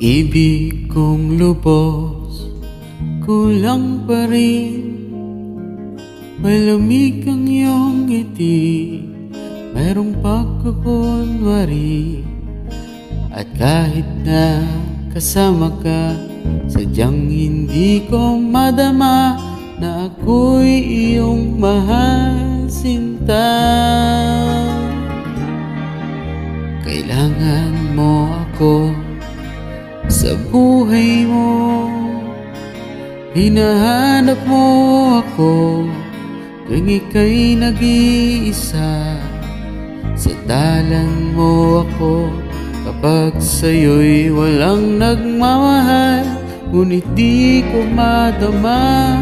Pag-ibig kong lubos Kulang pa rin. Malamig ang iyong ngiti Merong pagkukunwari. At kahit na kasama ka Sadyang hindi ko madama Na ako'y iyong mahal sinta sa buhay mo. Hinahanap mo ako Tuwing ika'y nag-iisa. Sa dalan mo ako Kapag sa'yo'y walang nagmamahal. Ngunit di ko madama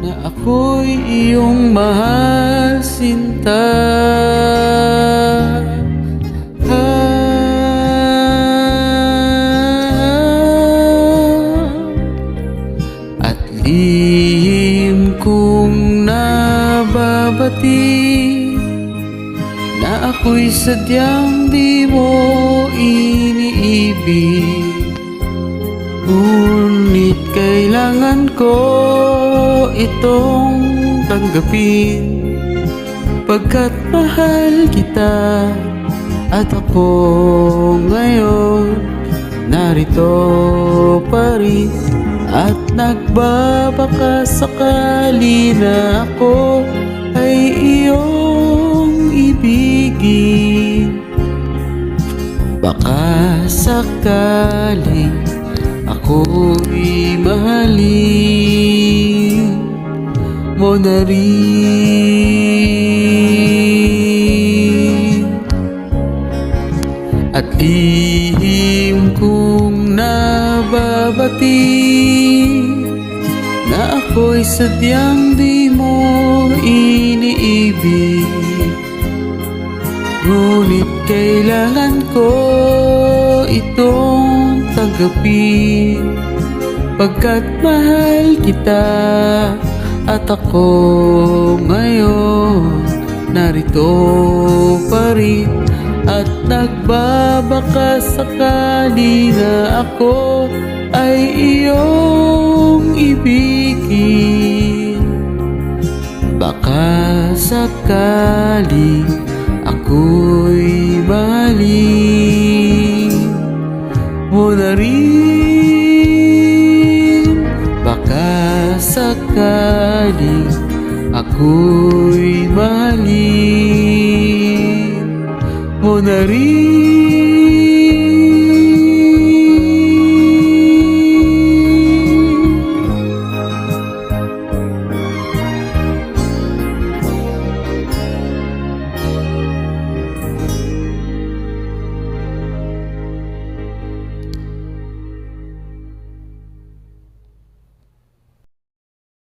Na ako'y iyong mahal sinta lihim kong nababati Na ako'y sadyang di mo iniibig. Ngunit kailangan ko itong tanggapin. Pagkat mahal kita At ako ngayon Narito pa rin At nagbabaka sakali na ako Ay iyong ibigin. Baka sakaling ako'y mahalin mo na rin. At lihim kong nababati Na ako'y sadyang di mo iniibig. Ngunit kailangan ko itong tanggapin Pagkat mahal kita at ako ngayon Narito pa rin at nagbabaka sakali na ako ay iyong ibigin. Baka sakali ako'y mahalin mo na rin. Baka sakali ako'y mahalin mo na rin